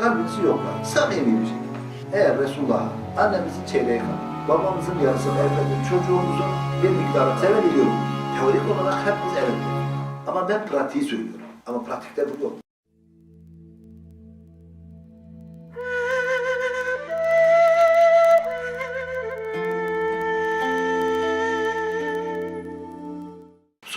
Kalbinizi yoklayın. Samimi bir şekilde. Eğer Resulullah'a annemizin çeyreği kadar, babamızın yarısını efendim, çocuğumuzun bir miktarını sevebiliyorum. Teorik olarak hepimiz evet. Ama ben pratiği söylüyorum. Ama pratikte bu yok.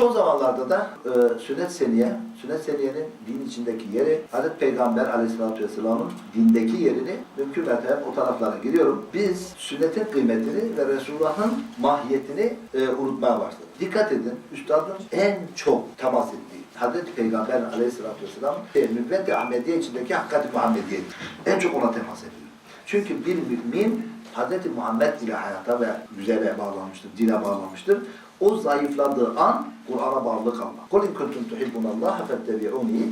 Son zamanlarda da e, sünnet seniye, sünnet seniyenin din içindeki yeri, Hazreti Peygamber aleyhissalatü vesselamın dindeki yerini mümkün mertebe o taraflara giriyorum. Biz sünnetin kıymetini ve Resulullah'ın mahiyetini e, unutmaya başladık. Dikkat edin, Üstadın en çok temas ettiği Hazreti Peygamber aleyhissalatü vesselam nübüvvet-i Ahmediye içindeki hakikat-i Muhammediye. En çok ona temas ediyor. Çünkü bir mümin Hazreti Muhammed ile hayata ve güzele bağlanmıştır, dine bağlanmıştır. O zayıfladığı an Kur'an'a bağlılık almak. قُلْ اِنْ كُنْتُمْ تُحِبُّنَ اللّٰهَ فَاتَّبِعُونِي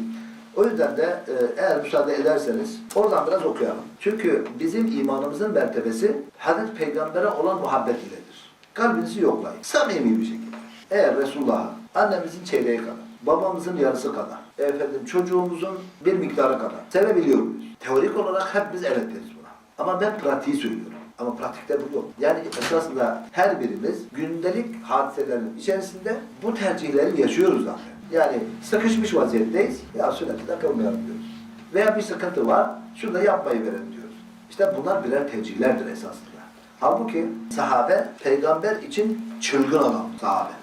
O yüzden de e, eğer müsaade ederseniz oradan biraz okuyalım. Çünkü bizim imanımızın mertebesi Hazreti Peygamber'e olan muhabbet iledir. Kalbinizi yoklayın. Samimi bir şekilde. Eğer Resulullah'a annemizin çeyreği kadar, babamızın yarısı kadar, efendim çocuğumuzun bir miktarı kadar sevebiliyor muyuz? Teorik olarak hepimiz evet deriz buna. Ama ben pratiği söylüyorum. Ama pratikte bu yok. Yani esasında her birimiz gündelik hadiselerin içerisinde bu tercihleri yaşıyoruz zaten. Yani sıkışmış vaziyetteyiz. Ya sünneti takılmayalım diyoruz. Veya bir sıkıntı var. Şunu da yapmayı verelim diyoruz. İşte bunlar birer tercihlerdir esasında. Halbuki sahabe peygamber için çılgın adam sahabeler.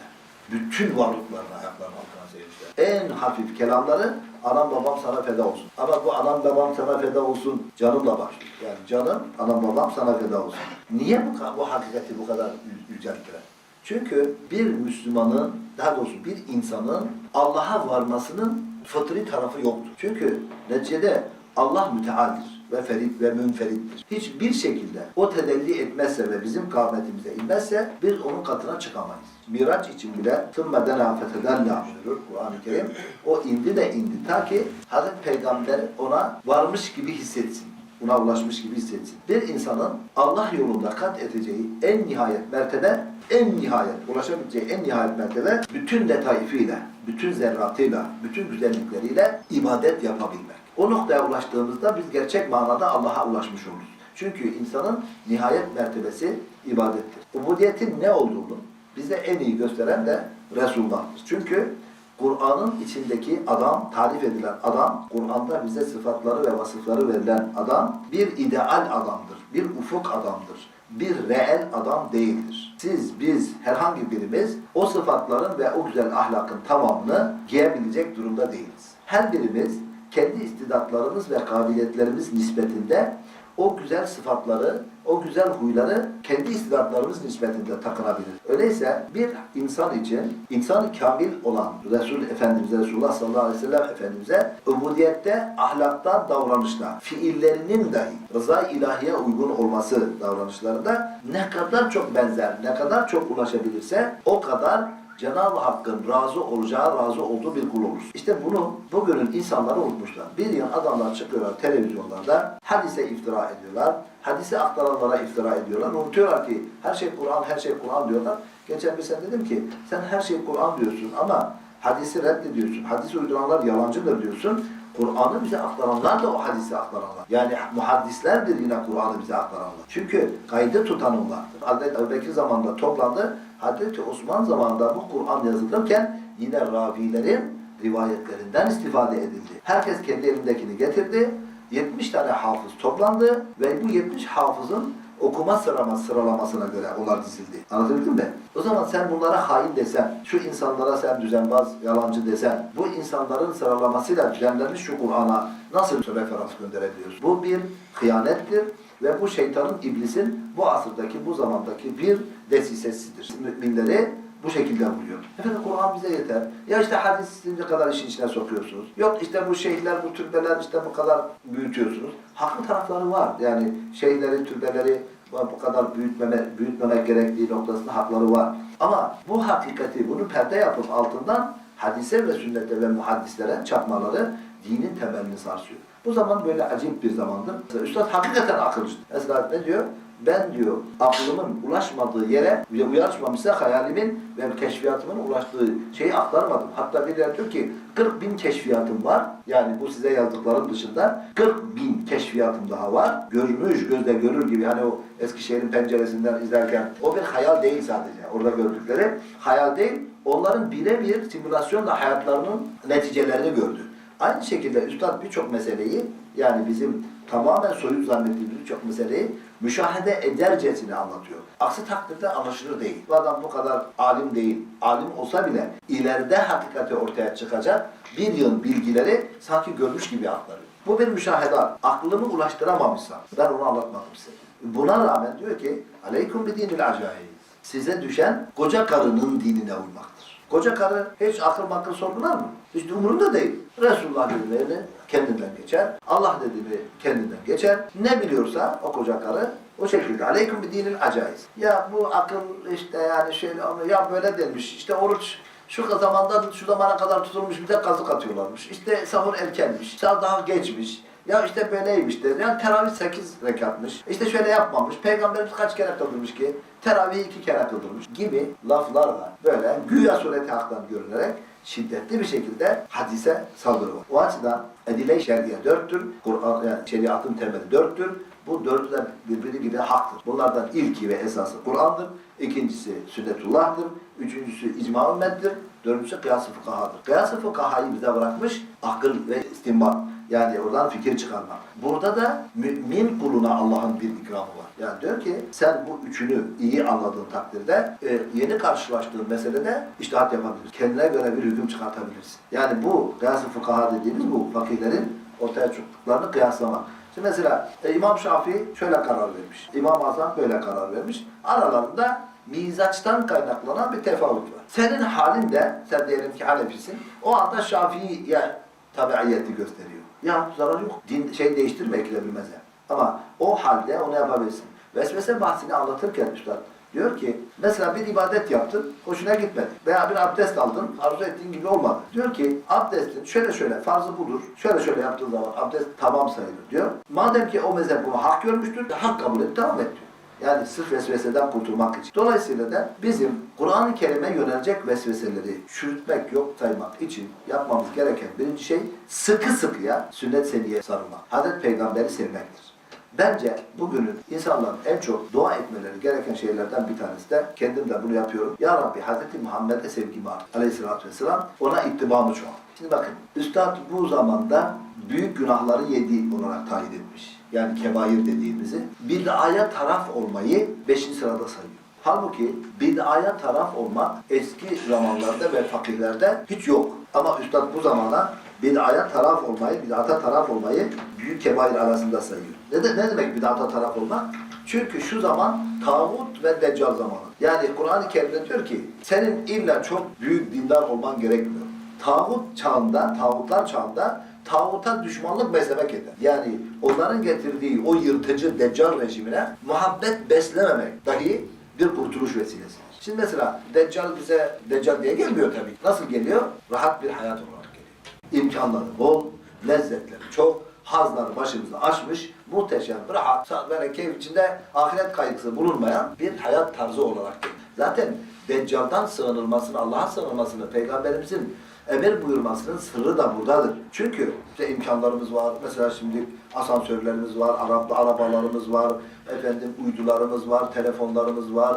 Bütün varlıklarını ayaklarının altına sermişler. En hafif kelamları anam babam sana feda olsun. Ama bu anam babam sana feda olsun canımla başlıyor. Yani canım anam babam sana feda olsun. Niye bu, bu hakikati bu kadar yü- yücelttiler? Çünkü bir Müslümanın, daha doğrusu bir insanın Allah'a varmasının fıtri tarafı yoktur. Çünkü neticede Allah mütealdir ve ferit ve münferittir. Hiçbir şekilde o tedelli etmezse ve bizim kâmetimize inmezse biz onun katına çıkamayız. Miraç için bile ثُمَّ دَنَا فَتَدَلَّا buyurur Kur'an-ı Kerim. O indi de indi ta ki Hazreti Peygamber ona varmış gibi hissetsin. Buna ulaşmış gibi hissetsin. Bir insanın Allah yolunda kat edeceği en nihayet mertebe, en nihayet ulaşabileceği en nihayet mertebe bütün detayıyla, bütün zerratıyla, bütün güzellikleriyle ibadet yapabilmek. O noktaya ulaştığımızda biz gerçek manada Allah'a ulaşmış oluruz. Çünkü insanın nihayet mertebesi ibadettir. Ubudiyetin ne olduğunu bize en iyi gösteren de Resulullah'tır. Çünkü Kur'an'ın içindeki adam, tarif edilen adam, Kur'an'da bize sıfatları ve vasıfları verilen adam bir ideal adamdır, bir ufuk adamdır, bir reel adam değildir. Siz, biz, herhangi birimiz o sıfatların ve o güzel ahlakın tamamını giyebilecek durumda değiliz. Her birimiz kendi istidatlarımız ve kabiliyetlerimiz nispetinde o güzel sıfatları, o güzel huyları kendi istidatlarımız nispetinde takınabilir. Öyleyse bir insan için, insan kamil olan Resul Efendimiz Resulullah sallallahu aleyhi ve sellem Efendimiz'e ubudiyette, ahlakta, davranışta, fiillerinin dahi rıza ilahiye uygun olması davranışlarında ne kadar çok benzer, ne kadar çok ulaşabilirse o kadar Cenab-ı Hakk'ın razı olacağı, razı olduğu bir kul olur. İşte bunu bugünün insanları unutmuşlar. Bir yıl adamlar çıkıyorlar televizyonlarda, hadise iftira ediyorlar, hadise aktaranlara iftira ediyorlar. Unutuyorlar ki her şey Kur'an, her şey Kur'an diyorlar. Geçen bir sen dedim ki, sen her şey Kur'an diyorsun ama hadisi reddediyorsun. Hadisi uyduranlar yalancıdır diyorsun. Kur'an'ı bize aktaranlar da o hadisi aktaranlar. Yani muhaddislerdir yine Kur'an'ı bize aktaranlar. Çünkü kaydı tutan onlardır. Hazreti Ebubekir zamanında toplandı. Hazreti Osman zamanında bu Kur'an yazılırken yine ravilerin rivayetlerinden istifade edildi. Herkes kendi elindekini getirdi. 70 tane hafız toplandı ve bu 70 hafızın okuma sıralama, sıralamasına göre onlar dizildi. Anlatabildim mi? O zaman sen bunlara hain desen, şu insanlara sen düzenbaz, yalancı desen, bu insanların sıralamasıyla düzenlenmiş şu Kur'an'a nasıl referans gönderebiliyorsun? Bu bir hıyanettir ve bu şeytanın, iblisin bu asırdaki, bu zamandaki bir desisesidir. Müminleri bu şekilde vuruyor. Efendim Kur'an bize yeter. Ya işte hadisi ne kadar işin içine sokuyorsunuz. Yok işte bu şeyhler, bu türbeler işte bu kadar büyütüyorsunuz. Haklı tarafları var. Yani şeyhleri, türbeleri bu kadar büyütmeme, büyütmemek gerektiği noktasında hakları var. Ama bu hakikati, bunu perde yapıp altından hadise ve sünnete ve muhaddislere çarpmaları dinin temelini sarsıyor. Bu zaman böyle acayip bir zamandır. Üstad hakikaten akılcı. Mesela ne diyor? Ben diyor aklımın ulaşmadığı yere ve ulaşmamışsa hayalimin ve keşfiyatımın ulaştığı şeyi aktarmadım. Hatta birileri diyor ki 40 bin keşfiyatım var. Yani bu size yazdıklarım dışında 40 bin keşfiyatım daha var. Görmüş, gözle görür gibi hani o Eskişehir'in penceresinden izlerken o bir hayal değil sadece. Orada gördükleri hayal değil. Onların birebir simülasyonla hayatlarının neticelerini gördü. Aynı şekilde Üstad birçok meseleyi yani bizim tamamen soyut zannettiğimiz birçok meseleyi müşahede edercesine anlatıyor. Aksi takdirde anlaşılır değil. Bu adam bu kadar alim değil. Alim olsa bile ileride hakikati ortaya çıkacak bir yıl bilgileri sanki görmüş gibi aktarıyor. Bu bir müşahedat. Aklımı ulaştıramamışsam ben onu anlatmadım size. Buna rağmen diyor ki Aleyküm bi dinil acayip. Size düşen koca karının dinine uymaktır. Koca karı hiç akıl makıl sorgular mı? Hiç umurunda değil. Resulullah dediğini kendinden geçer. Allah dediğini kendinden geçer. Ne biliyorsa o koca karı o şekilde. Aleyküm bir dinil acayip. Ya bu akıl işte yani şöyle onu ya böyle denmiş. İşte oruç şu zamanda şu zamana kadar tutulmuş bir de kazık atıyorlarmış. İşte sahur erkenmiş. Saat daha geçmiş. Ya işte böyleymiş de. Yani teravih 8 rekatmış. İşte şöyle yapmamış. Peygamberimiz kaç kere kıldırmış ki? Teravih iki kere kıldırmış gibi laflarla böyle güya sureti haktan görünerek şiddetli bir şekilde hadise saldırı var. O açıdan edile-i şer'iye dörttür. Kur'an yani şeriatın temeli dörttür. Bu dördü de birbiri gibi haktır. Bunlardan ilki ve esası Kur'an'dır. İkincisi sünnetullah'tır. Üçüncüsü icma ümmettir. Dördüncüsü kıyas-ı fukahadır. Kıyas-ı fukahayı bize bırakmış akıl ve istinbat. Yani oradan fikir çıkarmak. Burada da mümin kuluna Allah'ın bir ikramı var. Yani diyor ki sen bu üçünü iyi anladığın takdirde e, yeni karşılaştığın meselede iştihat yapabilirsin. Kendine göre bir hüküm çıkartabilirsin. Yani bu kıyas-ı fukaha dediğimiz bu fakihlerin ortaya çıktıklarını kıyaslamak. Şimdi mesela e, İmam Şafii şöyle karar vermiş. İmam Azam böyle karar vermiş. Aralarında mizaçtan kaynaklanan bir tefavut var. Senin halinde, sen diyelim ki Hanefisin, o anda Şafii'ye tabiiyeti gösteriyor. Ya zarar yok. Din şey değiştirme mezhep. Ama o halde onu yapabilirsin. Vesvese bahsini anlatırken üstad diyor ki mesela bir ibadet yaptın, hoşuna gitmedi. Veya bir abdest aldın, arzu ettiğin gibi olmadı. Diyor ki abdestin şöyle şöyle farzı budur, şöyle şöyle yaptığın zaman abdest tamam sayılır diyor. Madem ki o mezhep bunu hak görmüştür, hak kabul et, devam et diyor. Yani sırf vesveseden kurtulmak için. Dolayısıyla da bizim Kur'an-ı Kerim'e yönelecek vesveseleri çürütmek yok saymak için yapmamız gereken birinci şey sıkı sıkıya sünnet seniye sarılmak. Hazreti Peygamberi sevmektir. Bence bugünün insanların en çok dua etmeleri gereken şeylerden bir tanesi de kendim de bunu yapıyorum. Ya Rabbi Hazreti Muhammed'e sevgimi art. Aleyhisselatü Vesselam ona ittibamı çoğalt. Şimdi bakın Üstad bu zamanda büyük günahları yedi olarak tayin etmiş. Yani kebair dediğimizi. Bid'aya taraf olmayı beşinci sırada sayıyor. Halbuki bid'aya taraf olmak eski zamanlarda ve fakihlerde hiç yok. Ama Üstad bu zamana bid'aya taraf olmayı, bid'ata taraf olmayı büyük kebair arasında sayıyor. Ne, de, ne demek bid'ata taraf olmak? Çünkü şu zaman tağut ve deccal zamanı. Yani Kur'an-ı Kerim'de diyor ki senin illa çok büyük dindar olman gerekmiyor. Tağut çağında, tağutlar çağında tağuta düşmanlık beslemek yeter. Yani onların getirdiği o yırtıcı deccal rejimine muhabbet beslememek dahi bir kurtuluş vesilesidir. Şimdi mesela deccal bize deccal diye gelmiyor tabii. Nasıl geliyor? Rahat bir hayat olarak geliyor. İmkanları bol, lezzetleri çok, hazları başımızı açmış, muhteşem, rahat, böyle keyif içinde ahiret kaygısı bulunmayan bir hayat tarzı olarak geliyor. Zaten Deccal'dan sığınılmasını, Allah'a sığınılmasını, Peygamberimizin emir buyurmasının sırrı da buradadır. Çünkü işte imkanlarımız var. Mesela şimdi asansörlerimiz var, araba, arabalarımız var, efendim uydularımız var, telefonlarımız var.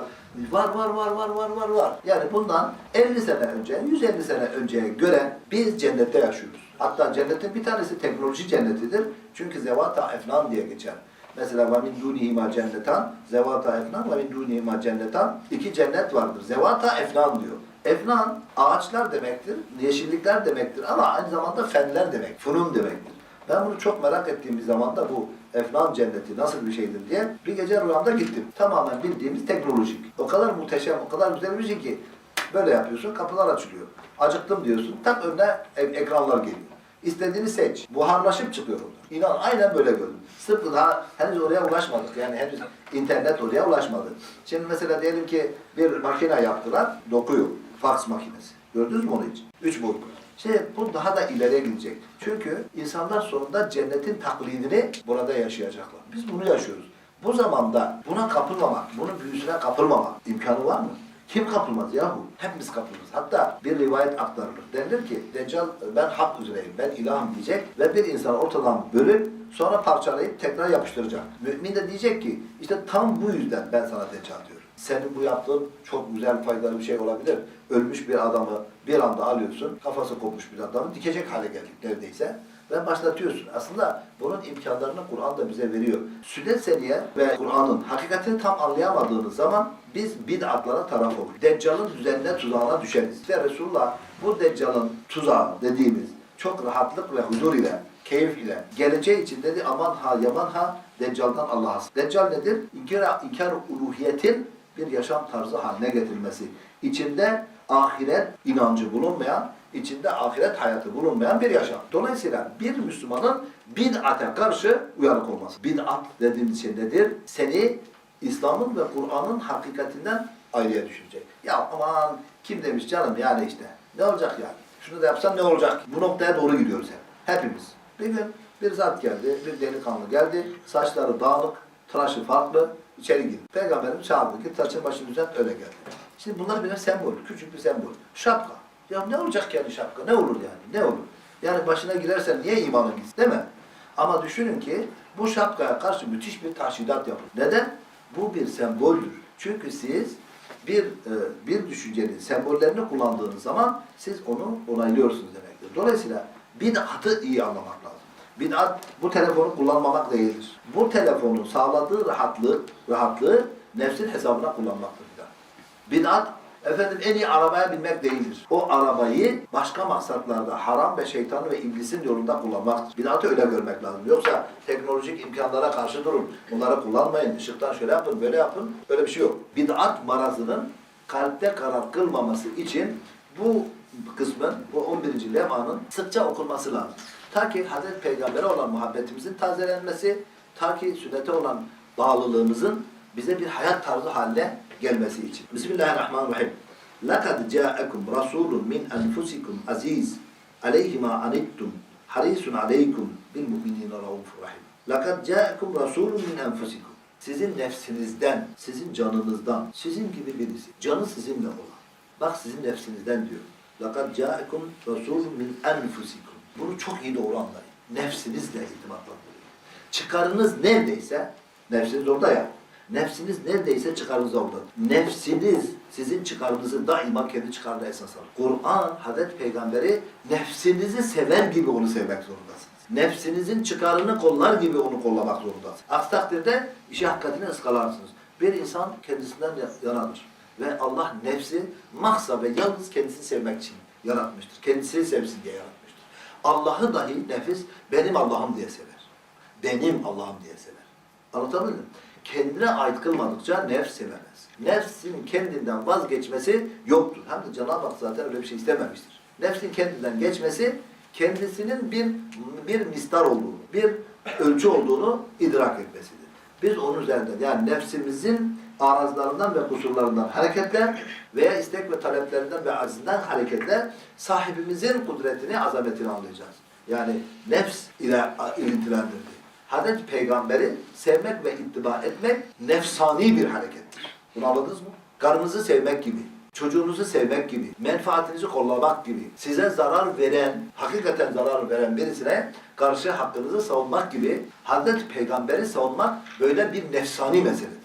Var var var var var var var. Yani bundan 50 sene önce, 150 sene önceye göre biz cennette yaşıyoruz. Hatta cennetin bir tanesi teknoloji cennetidir. Çünkü zevata efnan diye geçer. Mesela ve min dunihima cennetan, zevata efnan ve min dunihima cennetan. iki cennet vardır. Zevata efnan diyor. Efnan ağaçlar demektir, yeşillikler demektir ama aynı zamanda fenler demek, funun demektir. Ben bunu çok merak ettiğim bir zamanda bu Efnan cenneti nasıl bir şeydir diye bir gece rüyamda gittim. Tamamen bildiğimiz teknolojik. O kadar muhteşem, o kadar güzel bir şey ki böyle yapıyorsun, kapılar açılıyor. Acıktım diyorsun, tak önüne e- ekranlar geliyor. İstediğini seç. Buharlaşıp çıkıyor orada. İnan aynen böyle gördüm. Sıfır daha henüz oraya ulaşmadık. Yani henüz internet oraya ulaşmadı. Şimdi mesela diyelim ki bir makine yaptılar, dokuyor. Faks makinesi. Gördünüz mü onu hiç? Üç boyutlu. Şey, bu daha da ileriye gidecek. Çünkü insanlar sonunda cennetin taklidini burada yaşayacaklar. Biz bunu yaşıyoruz. Bu zamanda buna kapılmamak, bunun büyüsüne kapılmamak imkanı var mı? Kim kapılmaz yahu? Hepimiz kapılırız. Hatta bir rivayet aktarılır. Denilir ki Deccal ben hak üzereyim, ben ilahım diyecek ve bir insan ortadan bölüp sonra parçalayıp tekrar yapıştıracak. Mümin de diyecek ki işte tam bu yüzden ben sana Deccal diyorum. Senin bu yaptığın çok güzel faydalı bir şey olabilir. Ölmüş bir adamı bir anda alıyorsun, kafası kopmuş bir adamı dikecek hale geldik neredeyse ve başlatıyorsun. Aslında bunun imkanlarını Kur'an da bize veriyor. Sünnet seniye ve Kur'an'ın hakikatini tam anlayamadığımız zaman biz bid'atlara taraf oluruz. Deccal'ın düzenine tuzağına düşeriz. İşte Resulullah bu Deccal'ın tuzağı dediğimiz çok rahatlık ve huzur ile, keyif ile geleceği için dedi aman ha yaman ha Deccal'dan Allah'a. Deccal nedir? İnkar, inkar uluhiyetin bir yaşam tarzı haline getirilmesi. İçinde ahiret inancı bulunmayan, içinde ahiret hayatı bulunmayan bir yaşam. Dolayısıyla bir Müslümanın bid'ate karşı uyanık olması. Bid'at dediğimiz şey nedir? Seni İslam'ın ve Kur'an'ın hakikatinden ayrıya düşürecek. Ya aman kim demiş canım yani işte. Ne olacak yani? Şunu da yapsan ne olacak? Bu noktaya doğru gidiyoruz hep. Hepimiz. Bir gün bir zat geldi, bir delikanlı geldi. Saçları dağınık, tıraşı farklı. İçeri girdi. Peygamberim çağırdı. Git saçın başını düzelt öyle geldi. Şimdi bunlar birer sembol. Küçük bir sembol. Şapka. Ya ne olacak yani şapka? Ne olur yani? Ne olur? Yani başına girersen niye imanın gitsin? Değil mi? Ama düşünün ki bu şapkaya karşı müthiş bir taşhidat yapın. Neden? Bu bir semboldür. Çünkü siz bir e, bir düşüncenin sembollerini kullandığınız zaman siz onu onaylıyorsunuz demektir. Dolayısıyla bid'atı iyi anlamak lazım. Bid'at bu telefonu kullanmamak değildir. Bu telefonun sağladığı rahatlık, rahatlığı nefsin hesabına kullanmaktır bid'at. Bid'at efendim en iyi arabaya binmek değildir. O arabayı başka maksatlarda haram ve şeytan ve iblisin yolunda kullanmaktır. Bid'atı öyle görmek lazım. Yoksa teknolojik imkanlara karşı durun. Bunları kullanmayın. Işıktan şöyle yapın, böyle yapın. Öyle bir şey yok. Bid'at marazının kalpte karar kılmaması için bu kısmın, bu 11. lemanın sıkça okunması lazım. Ta ki Hazreti Peygamber'e olan muhabbetimizin tazelenmesi, ta ki sünnete olan bağlılığımızın bize bir hayat tarzı haline gelmesi için. Bismillahirrahmanirrahim. لَقَدْ جَاءَكُمْ رَسُولٌ مِنْ أَنْفُسِكُمْ عَز۪يزٌ عَلَيْهِ مَا عَنِتُّمْ حَرِيسٌ عَلَيْكُمْ بِالْمُؤْمِنِينَ رَؤُوفٌ رَحِيمٌ لَقَدْ جَاءَكُمْ رَسُولٌ مِنْ أَنْفُسِكُمْ Sizin nefsinizden, sizin canınızdan, sizin gibi birisi, canı sizinle olan. Bak sizin nefsinizden diyor. لَقَدْ جَاءَكُمْ رَسُولٌ مِنْ أَنْفُسِكُمْ bunu çok iyi doğru anlayın. Nefsinizle irtibatlandırın. Çıkarınız neredeyse, nefsiniz orada ya, nefsiniz neredeyse çıkarınız orada. Nefsiniz sizin çıkarınızı daima kendi çıkarına esas alır. Kur'an, Hazreti Peygamberi nefsinizi sever gibi onu sevmek zorundasınız. Nefsinizin çıkarını kollar gibi onu kollamak zorundasınız. Aksi takdirde işi hakikatini ıskalarsınız. Bir insan kendisinden yanadır. Ve Allah nefsi mahsa ve yalnız kendisini sevmek için yaratmıştır. Kendisini sevsin diye yaratmıştır. Allah'ı dahi nefis benim Allah'ım diye sever. Benim Allah'ım diye sever. Anlatabildim mi? Kendine ait kılmadıkça nefs sevemez. Nefsin kendinden vazgeçmesi yoktur. Hem de Cenab-ı Hak zaten öyle bir şey istememiştir. Nefsin kendinden geçmesi kendisinin bir bir mistar olduğunu, bir ölçü olduğunu idrak etmesidir. Biz onun üzerinden yani nefsimizin arazlarından ve kusurlarından hareketle veya istek ve taleplerinden ve azizinden hareketle sahibimizin kudretini, azametini anlayacağız. Yani nefs ile ilintilendirdi. Hazreti Peygamberi sevmek ve ittiba etmek nefsani bir harekettir. Bunu anladınız mı? Karınızı sevmek gibi, çocuğunuzu sevmek gibi, menfaatinizi kollamak gibi, size zarar veren, hakikaten zarar veren birisine karşı hakkınızı savunmak gibi Hazreti Peygamberi savunmak böyle bir nefsani meseledir.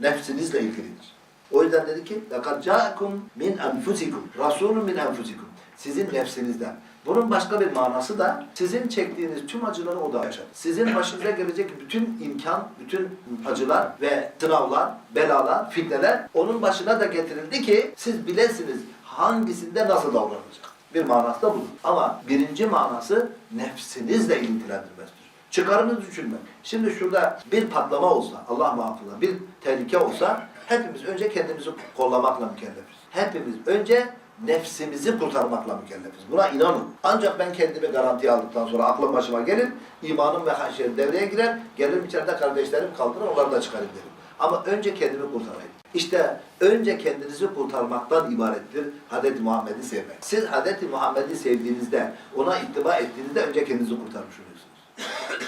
Nefsinizle ilgilidir. O yüzden dedi ki لَقَدْ جَاءَكُمْ مِنْ أَنْفُسِكُمْ رَسُولٌ مِنْ أَنْفُسِكُمْ Sizin nefsinizden. Bunun başka bir manası da sizin çektiğiniz tüm acıları o da yaşadı. Sizin başınıza gelecek bütün imkan, bütün acılar ve sınavlar, belalar, fitneler onun başına da getirildi ki siz bilesiniz hangisinde nasıl davranacak. Bir manası da budur. Ama birinci manası nefsinizle ilgilendirmesidir. Çıkarını düşünme. Şimdi şurada bir patlama olsa, Allah muhafaza, bir tehlike olsa hepimiz önce kendimizi kollamakla mükellefiz. Hepimiz önce nefsimizi kurtarmakla mükellefiz. Buna inanın. Ancak ben kendimi garantiye aldıktan sonra aklım başıma gelir, imanım ve haşyerim devreye girer, gelirim içeride kardeşlerim kaldırır, onları da çıkarayım derim. Ama önce kendimi kurtarayım. İşte önce kendinizi kurtarmaktan ibarettir Hz. Muhammed'i sevmek. Siz Hz. Muhammed'i sevdiğinizde, ona ittiba ettiğinizde önce kendinizi kurtarmış oluyorsunuz.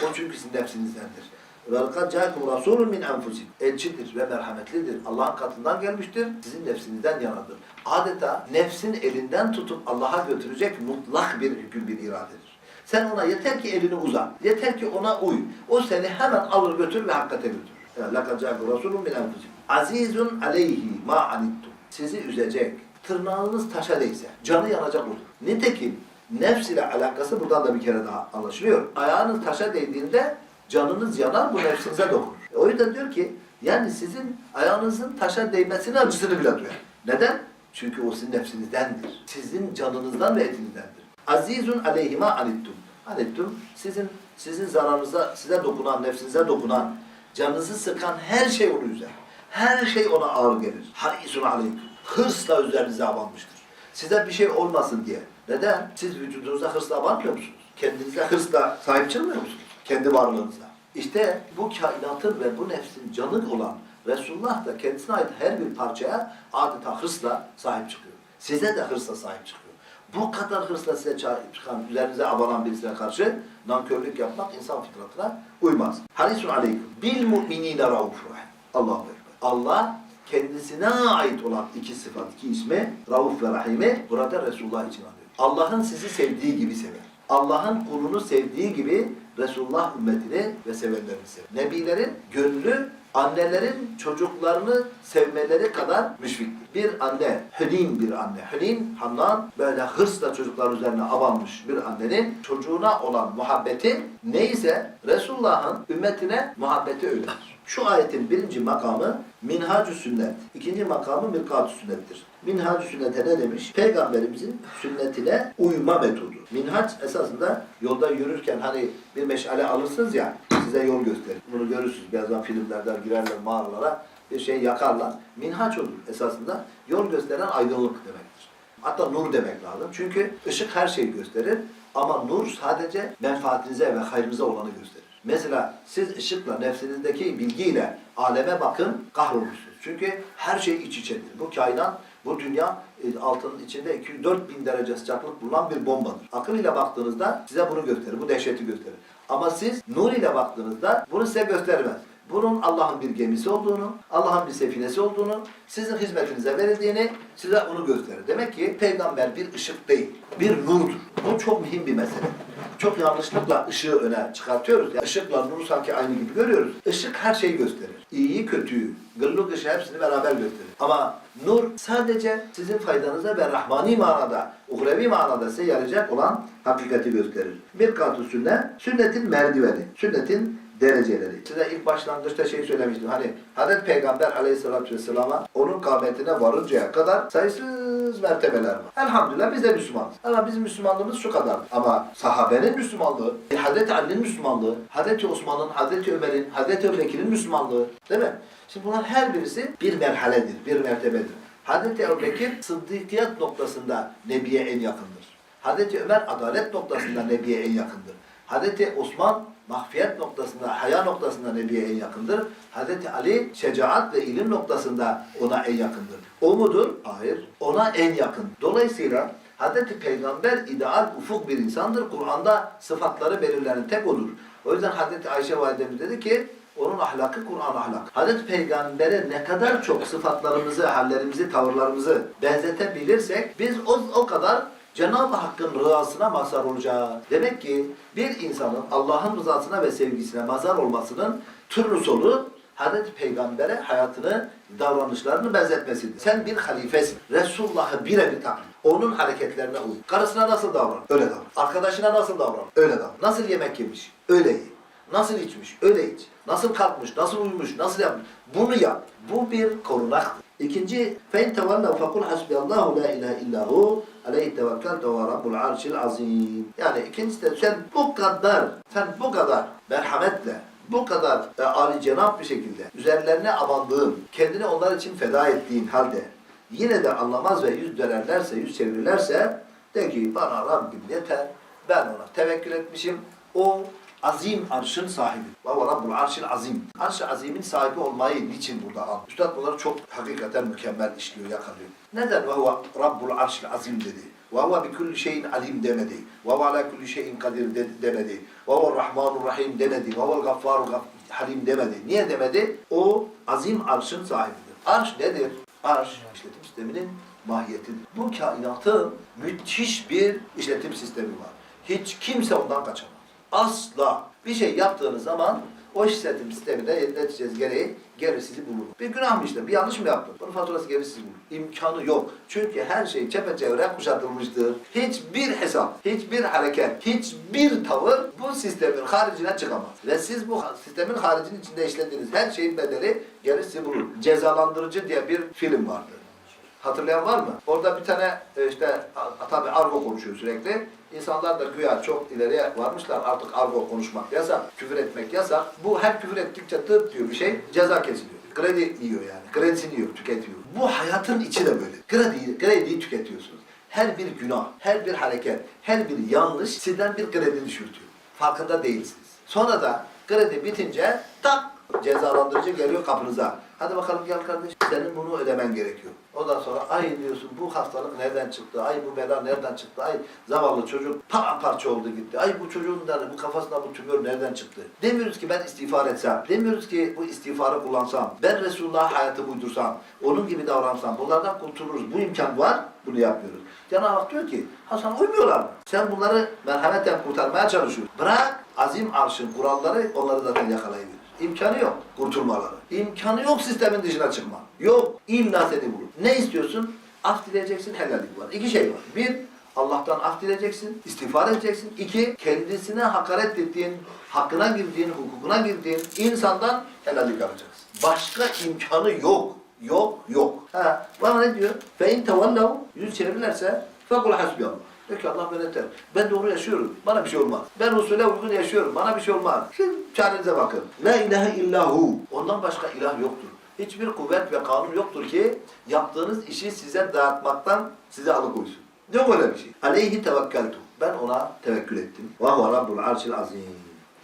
O çünkü sizin nefsinizdendir. Lekad ca'akum rasulun min enfusikum. Elçidir ve merhametlidir. Allah'ın katından gelmiştir. Sizin nefsinizden yanadır. Adeta nefsin elinden tutup Allah'a götürecek mutlak bir hüküm bir iradedir. Sen ona yeter ki elini uzat. Yeter ki ona uy. O seni hemen alır götür ve hakikate. Yani lekad ca'akum rasulun min enfusikum. Azizun aleyhi ma anittum. Sizi üzecek. Tırnağınız taşa değse, canı yanacak olur. Nitekim nefs ile alakası buradan da bir kere daha anlaşılıyor. Ayağınız taşa değdiğinde canınız yanar, bu nefsinize dokunur. E, o yüzden diyor ki, yani sizin ayağınızın taşa değmesinin acısını bile duyar. Neden? Çünkü o sizin nefsinizdendir. Sizin canınızdan ve etinizdendir. Azizun aleyhima anittum. Anittum, sizin sizin zararınıza, size dokunan, nefsinize dokunan, canınızı sıkan her şey onu üzer. Her şey ona ağır gelir. Harisun aleyküm. Hırsla üzerinize abanmıştır. Size bir şey olmasın diye. Neden? Siz vücudunuza hırsla abanmıyor musunuz? Kendinize hırsla sahip çıkmıyor musunuz? Kendi varlığınıza. İşte bu kainatın ve bu nefsin canı olan Resulullah da kendisine ait her bir parçaya adeta hırsla sahip çıkıyor. Size de hırsla sahip çıkıyor. Bu kadar hırsla size çıkan, üzerinize abanan birisine karşı nankörlük yapmak insan fıtratına uymaz. Harisun aleyküm. Bil mu'minine raufur. Allahu Ekber. Allah kendisine ait olan iki sıfat, iki ismi Rauf ve Rahim'i burada Resulullah için alıyor. Allah'ın sizi sevdiği gibi sever. Allah'ın kulunu sevdiği gibi Resulullah ümmetini ve sevenlerini sever. Nebilerin gönlü annelerin çocuklarını sevmeleri kadar müşfiktir. Bir anne, hünin bir anne. Hünin, Hannan böyle hırsla çocukların üzerine abanmış bir annenin çocuğuna olan muhabbeti neyse Resulullah'ın ümmetine muhabbeti öyledir. Şu ayetin birinci makamı minhacü sünnet. ikinci makamı mirkat sünnettir. Minhacü sünnete ne demiş? Peygamberimizin sünnetine uyma metodu. Minhac esasında yolda yürürken hani bir meşale alırsınız ya size yol gösterir. Bunu görürsünüz. Birazdan filmlerden girerler mağaralara bir şey yakarlar. Minhaç olur esasında. Yol gösteren aydınlık demektir. Hatta nur demek lazım. Çünkü ışık her şeyi gösterir. Ama nur sadece menfaatinize ve hayrınıza olanı gösterir. Mesela siz ışıkla, nefsinizdeki bilgiyle aleme bakın, kahrolursunuz. Çünkü her şey iç içedir. Bu kainat, bu dünya e, altının içinde 204 bin derece sıcaklık bulunan bir bombadır. Akıl ile baktığınızda size bunu gösterir, bu dehşeti gösterir. Ama siz nur ile baktığınızda bunu size göstermez. Bunun Allah'ın bir gemisi olduğunu, Allah'ın bir sefinesi olduğunu, sizin hizmetinize verildiğini size onu gösterir. Demek ki peygamber bir ışık değil, bir nurdur. Bu çok mühim bir mesele. Çok yanlışlıkla ışığı öne çıkartıyoruz. Yani ışıkla nuru sanki aynı gibi görüyoruz. Işık her şeyi gösterir. İyiyi, kötüyü, gırlık ışığı hepsini beraber gösterir. Ama nur sadece sizin faydanıza ve rahmani manada, uhrevi manada size yarayacak olan hakikati gösterir. Bir katı sünnet, sünnetin merdiveni, sünnetin dereceleri. Size ilk başlangıçta şey söylemiştim. Hani Hazreti Peygamber aleyhissalatü vesselama onun kâmetine varıncaya kadar sayısız mertebeler var. Elhamdülillah biz de Müslümanız. Ama bizim Müslümanlığımız şu kadar. Ama sahabenin Müslümanlığı, Hazreti Ali'nin Müslümanlığı, Hazreti Osman'ın, Hazreti Ömer'in, Hazreti Ebubekir'in Müslümanlığı. Değil mi? Şimdi bunlar her birisi bir merhaledir, bir mertebedir. Hazreti Ebubekir sıddıkiyet noktasında Nebi'ye en yakındır. Hazreti Ömer adalet noktasında Nebi'ye en yakındır. Hazreti Osman mahfiyet noktasında, haya noktasında Nebi'ye en yakındır. Hazreti Ali şecaat ve ilim noktasında ona en yakındır. O mudur? Hayır. Ona en yakın. Dolayısıyla Hazreti Peygamber ideal ufuk bir insandır. Kur'an'da sıfatları belirlenen tek odur. O yüzden Hazreti Ayşe validemiz dedi ki onun ahlakı Kur'an ahlak. Hazreti Peygamber'e ne kadar çok sıfatlarımızı, hallerimizi, tavırlarımızı benzetebilirsek biz o, o kadar Cenab-ı Hakk'ın rızasına mazhar olacağız. Demek ki bir insanın Allah'ın rızasına ve sevgisine mazhar olmasının türlü solu Hazreti Peygamber'e hayatını, davranışlarını benzetmesidir. Sen bir halifesin. Resulullah'ı birebir taklit. Onun hareketlerine uy. Karısına nasıl davran? Öyle davran. Arkadaşına nasıl davran? Öyle davran. Nasıl yemek yemiş? Öyle ye. Nasıl içmiş? Öyle iç. Nasıl kalkmış? Nasıl uyumuş? Nasıl yapmış? Bunu yap. Bu bir korunak. İkinci, فَاِنْ تَوَلَّوْ فَقُلْ حَسْبِيَ اللّٰهُ لَا اِلَٰهِ اِلَّا Aleyhi tevekkelte ve rabbul arşil azim. Yani ikincisi de sen bu kadar, sen bu kadar merhametle, bu kadar e, Ali Cenab bir şekilde üzerlerine abandığın, kendini onlar için feda ettiğin halde yine de anlamaz ve yüz dönerlerse, yüz çevirirlerse de ki bana Rabbim yeter, ben ona tevekkül etmişim, o azim arşın sahibi. Ve ve Rabbul arşil azim. Arş-ı azimin sahibi olmayı niçin burada al? Üstad bunları çok hakikaten mükemmel işliyor, yakalıyor. Neden ve huve Rabbul arşil azim dedi? Ve huve bi kulli şeyin alim demedi. Ve huve ala kulli şeyin kadir de- demedi. Ve huve rahmanur rahim demedi. Ve huve gaffaru gaff Halim demedi. Niye demedi? O azim arşın sahibidir. Arş nedir? Arş işletim sisteminin mahiyetidir. Bu kainatın müthiş bir işletim sistemi var. Hiç kimse ondan kaçamaz. Asla. Bir şey yaptığınız zaman o işletim sisteminde neticesi gereği gelir sizi bulur. Bir günah mı işte, bir yanlış mı yaptın? Bunun faturası gelir sizi bulur. İmkanı yok. Çünkü her şey çepeçevre kuşatılmıştır. Hiçbir hesap, hiçbir hareket, hiçbir tavır bu sistemin haricine çıkamaz. Ve siz bu sistemin haricinin içinde işlediğiniz her şeyin bedeli gelir sizi bulur. Cezalandırıcı diye bir film vardı. Hatırlayan var mı? Orada bir tane e, işte tabi argo konuşuyor sürekli. İnsanlar da güya çok ileriye varmışlar. Artık argo konuşmak yasak, küfür etmek yasak. Bu her küfür ettikçe tırt diyor bir şey, ceza kesiliyor. Kredi yiyor yani. Kredisini yiyor, tüketiyor. Bu hayatın içi de böyle. Kredi, krediyi tüketiyorsunuz. Her bir günah, her bir hareket, her bir yanlış sizden bir kredi düşürtüyor. Farkında değilsiniz. Sonra da kredi bitince tak cezalandırıcı geliyor kapınıza. Hadi bakalım gel kardeş senin bunu ödemen gerekiyor. Ondan sonra ay diyorsun bu hastalık nereden çıktı? Ay bu bela nereden çıktı? Ay zavallı çocuk paramparça oldu gitti. Ay bu çocuğun da bu kafasına bu tümör nereden çıktı? Demiyoruz ki ben istiğfar etsem. Demiyoruz ki bu istiğfarı kullansam. Ben Resulullah'a hayatı uydursam. Onun gibi davransam. Bunlardan kurtuluruz. Bu imkan var. Bunu yapmıyoruz. Cenab-ı Hak diyor ki Hasan uymuyorlar? Sen bunları merhametle kurtarmaya çalışıyorsun. Bırak azim arşın kuralları onları zaten yakalayabilir. İmkanı yok kurtulmaları. İmkanı yok sistemin dışına çıkma. Yok. İlla seni bulur. Ne istiyorsun? Af dileyeceksin, helallik var. İki şey var. Bir, Allah'tan af dileyeceksin, istiğfar edeceksin. İki, kendisine hakaret ettiğin, hakkına girdiğin, hukukuna girdiğin insandan helallik alacaksın. Başka imkanı yok. Yok, yok. Ha, bana ne diyor? İn tevallav, yüz çevirirlerse fekul hasbiyallah. Diyor ki Allah yeter. Ben doğru yaşıyorum. Bana bir şey olmaz. Ben usule uygun yaşıyorum. Bana bir şey olmaz. Siz çarenize bakın. La ilahe illahu. Ondan başka ilah yoktur. Hiçbir kuvvet ve kanun yoktur ki yaptığınız işi size dağıtmaktan size alıkoysun. Yok öyle bir şey. Aleyhi tevekkeltu. Ben ona tevekkül ettim. Ve huve rabbul arşil azim.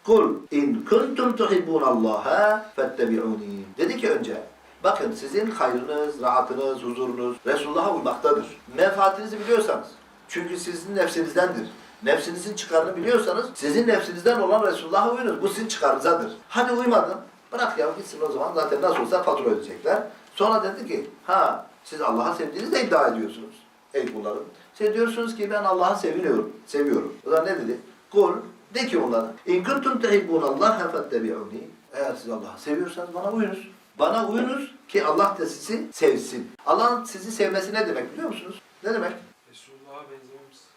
Kul in kuntum tuhibbunallaha fettebi'uni. Dedi ki önce bakın sizin hayrınız, rahatınız, huzurunuz Resulullah'a uymaktadır. Menfaatinizi biliyorsanız çünkü sizin nefsinizdendir. Nefsinizin çıkarını biliyorsanız sizin nefsinizden olan Resulullah'a uyunuz. Bu sizin çıkarınızadır. Hadi uymadın. Bırak ya gitsin o zaman zaten nasıl olsa fatura ödeyecekler. Sonra dedi ki ha siz Allah'a sevdiğinizi de iddia ediyorsunuz. Ey kullarım. Siz diyorsunuz ki ben Allah'ı seviyorum. Seviyorum. O zaman ne dedi? Kul de ki onlara İn kuntum tehibbunallaha fettebi'uni. Eğer siz Allah'ı seviyorsanız bana uyunuz. Bana uyunuz ki Allah da sizi sevsin. Allah'ın sizi sevmesi ne demek biliyor musunuz? Ne demek?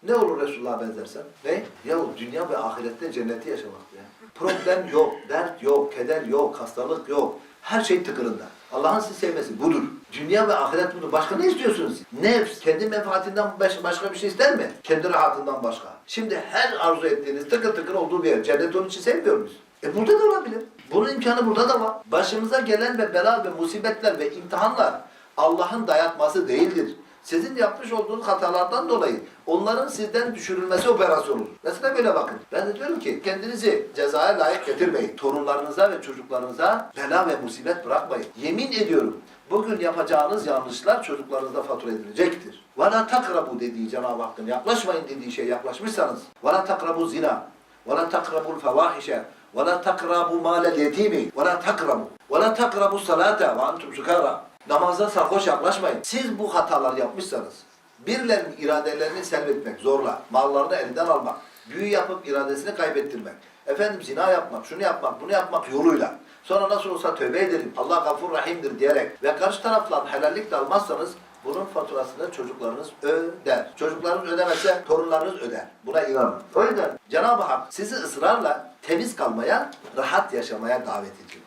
Ne olur Resulullah'a benzersen? Ne? Ya dünya ve ahirette cenneti yaşamak ya. Problem yok, dert yok, keder yok, hastalık yok. Her şey tıkırında. Allah'ın sizi sevmesi budur. Dünya ve ahiret budur. Başka ne istiyorsunuz? Nefs, kendi menfaatinden baş- başka bir şey ister mi? Kendi rahatından başka. Şimdi her arzu ettiğiniz tıkır tıkır olduğu bir yer. Cennet onun için sevmiyor muyuz? E burada da olabilir. Bunun imkanı burada da var. Başımıza gelen ve bela ve musibetler ve imtihanlar Allah'ın dayatması değildir. Sizin yapmış olduğunuz hatalardan dolayı onların sizden düşürülmesi operasyonudur. Mesela böyle bakın. Ben de diyorum ki kendinizi cezaya layık getirmeyin. Torunlarınıza ve çocuklarınıza bela ve musibet bırakmayın. Yemin ediyorum bugün yapacağınız yanlışlar çocuklarınızda fatura edilecektir. وَلَا takrabu dediği Cenab-ı Hakk'ın yaklaşmayın dediği şey yaklaşmışsanız وَلَا takrabu zina وَلَا تَقْرَبُوا الْفَوَاحِشَ وَلَا تَقْرَبُوا مَالَ الْيَتِيمِ وَلَا تَقْرَبُوا وَلَا تَقْرَبُوا الصَّلَاةَ وَاَنْتُمْ سُكَارًا Namazda sarhoş yaklaşmayın. Siz bu hatalar yapmışsanız, birilerinin iradelerini selvetmek, zorla, mallarını elinden almak, büyü yapıp iradesini kaybettirmek, efendim zina yapmak, şunu yapmak, bunu yapmak yoluyla, sonra nasıl olsa tövbe edelim, Allah gafur rahimdir diyerek ve karşı taraftan helallikle almazsanız, bunun faturasını çocuklarınız öder. Çocuklarınız ödemezse torunlarınız öder. Buna inanın. O yüzden Cenab-ı Hak sizi ısrarla temiz kalmaya, rahat yaşamaya davet ediyor.